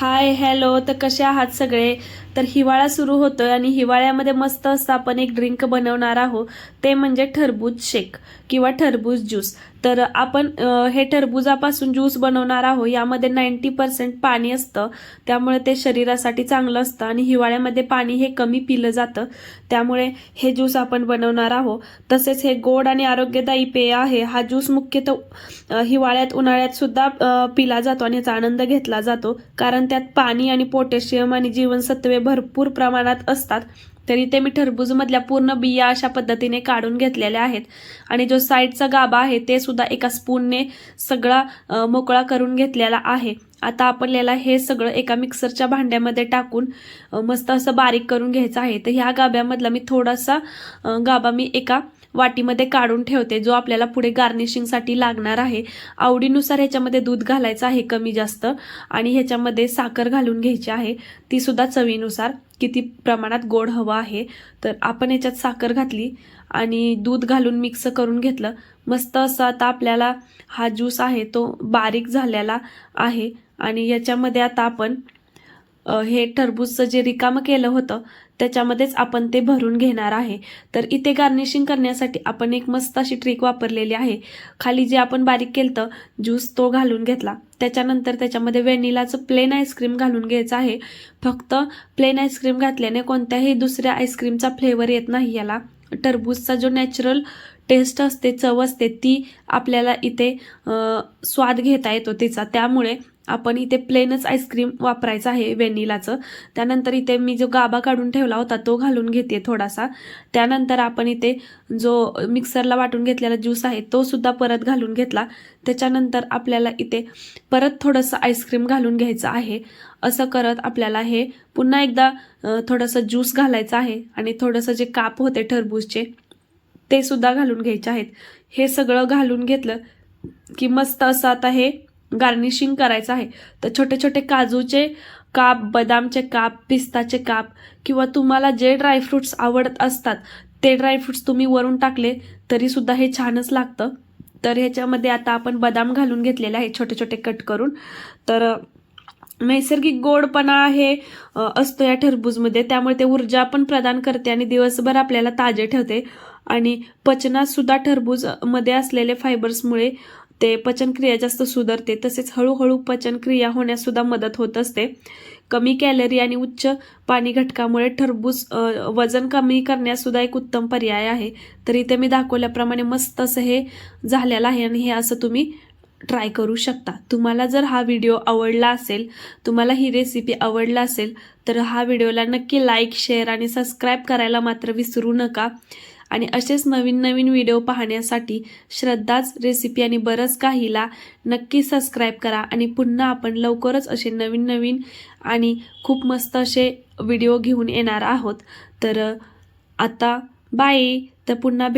Hi hello तर कसे आहात सगळे? तर हिवाळा सुरू होतोय आणि हिवाळ्यामध्ये मस्त असं आपण एक ड्रिंक बनवणार आहोत. ते म्हणजे ठरबूज शेक किंवा ठरबूज ज्यूस. तर आपण हे टरबुजापासून ज्यूस बनवणार आहोत. यामध्ये नाईंटी पर्सेंट पाणी असतं. त्यामुळे ते शरीरासाठी चांगलं असतं आणि हिवाळ्यामध्ये पाणी हे कमी पिलं जातं. त्यामुळे हे ज्यूस आपण बनवणार आहोत. तसेच हे गोड आणि आरोग्यदायी पेय आहे. हा ज्यूस मुख्यतः हिवाळ्यात उन्हाळ्यात सुद्धा पिला जातो आणि याचा आनंद घेतला जातो. कारण त्यात पाणी आणि पोटॅशियम आणि जीवनसत्वे भरपूर प्रमाणात असतात. तरी ते मी टरबूजमधल्या पूर्ण बिया अशा पद्धतीने काढून घेतलेल्या आहेत. आणि जो साईडचा गाभा आहे ते सुद्धा एका स्पूनने सगळा मोकळा करून घेतलेला आहे. आता आपल्याला हे सगळं एका मिक्सरच्या भांड्यामध्ये टाकून मस्त असं बारीक करून घ्यायचं आहे. तर ह्या गाभ्यामधला मी थोडासा गाभा मी एका वाटीमध्ये काढून ठेवते जो आपल्याला पुढे गार्निशिंगसाठी लागणार आहे. आवडीनुसार ह्याच्यामध्ये दूध घालायचं आहे कमी जास्त आणि ह्याच्यामध्ये साखर घालून घ्यायची आहे ती सुद्धा चवीनुसार. किती प्रमाणात गोड हवं आहे तर आपण याच्यात साखर घातली आणि दूध घालून मिक्स करून घेतलं. मस्त असं आता आपल्याला हा ज्यूस आहे तो बारीक झालेला आहे. आणि याच्यामध्ये आता आपण हे टरबूजचं जे रिकामं केलं होतं त्याच्यामध्येच आपण ते भरून घेणार आहे. तर इथे गार्निशिंग करण्यासाठी आपण एक मस्त अशी ट्रिक वापरलेली आहे. खाली जे आपण बारीक केलं ज्यूस तो घालून घेतला. त्याच्यानंतर त्याच्यामध्ये व्हॅनिलाचं प्लेन आईस्क्रीम घालून घ्यायचं आहे. फक्त प्लेन आईस्क्रीम घातल्याने कोणत्याही दुसऱ्या आईस्क्रीमचा फ्लेवर येत नाही याला. टरबूजचा जो नॅचरल टेस्ट असते चव असते ती आपल्याला इथे स्वाद घेता येतो तिचा. त्यामुळे आपण इथे प्लेनच आईस्क्रीम वापरायचं आहे व्हॅनिलाचं. त्यानंतर इथे मी जो गाबा काढून ठेवला होता तो घालून घेते थोडासा. त्यानंतर आपण इथे जो मिक्सरला वाटून घेतलेला ज्यूस आहे तो सुद्धा परत घालून घेतला. त्याच्यानंतर आपल्याला इथे परत थोडंसं आईस्क्रीम घालून घ्यायचं आहे. असं करत आपल्याला हे पुन्हा एकदा थोडंसं ज्यूस घालायचं आहे आणि थोडंसं जे काप होते टरबूजचे ते सुद्धा घालून घ्यायचे आहेत. हे सगळं घालून घेतलं की मस्त असं आता हे गार्निशिंग करायचं आहे. तर छोटे छोटे काजूचे काप बदामचे काप पिस्ताचे काप किंवा तुम्हाला जे ड्रायफ्रुट्स आवडत असतात ते ड्रायफ्रुट्स तुम्ही वरून टाकले तरीसुद्धा हे छानच लागतं. तर ह्याच्यामध्ये आता आपण बदाम घालून घेतलेले आहे छोटे छोटे कट करून. तर नैसर्गिक गोडपणा आहे असतो या टरबूजमध्ये. त्यामुळे ते ऊर्जा पण प्रदान करते आणि दिवसभर आपल्याला ताजे ठेवते. आणि पचनात सुद्धा मध्ये असलेले फायबर्समुळे ते पचनक्रिया जास्त सुधारते. तसेच हळूहळू पचनक्रिया होण्यासुद्धा मदत होत असते. कमी कॅलरी आणि उच्च पाणी घटकामुळे टरबूज वजन कमी करण्यासुद्धा एक उत्तम पर्याय आहे. तर इथे मी दाखवल्याप्रमाणे मस्त असं हे झालेलं आहे आणि हे असं तुम्ही ट्राय करू शकता. तुम्हाला जर हा व्हिडिओ आवडला असेल तुम्हाला ही रेसिपी आवडला असेल तर हा व्हिडिओला नक्की लाईक शेअर आणि सबस्क्राईब करायला मात्र विसरू नका. आणि असेच नवीन नवीन व्हिडिओ पाहण्यासाठी श्रद्धाच रेसिपी आणि बरंच काहीला नक्की सबस्क्राईब करा. आणि पुन्हा आपण लवकरच असे नवीन नवीन आणि खूप मस्त असे व्हिडिओ घेऊन येणार आहोत. तर आता बाय तर पुन्हा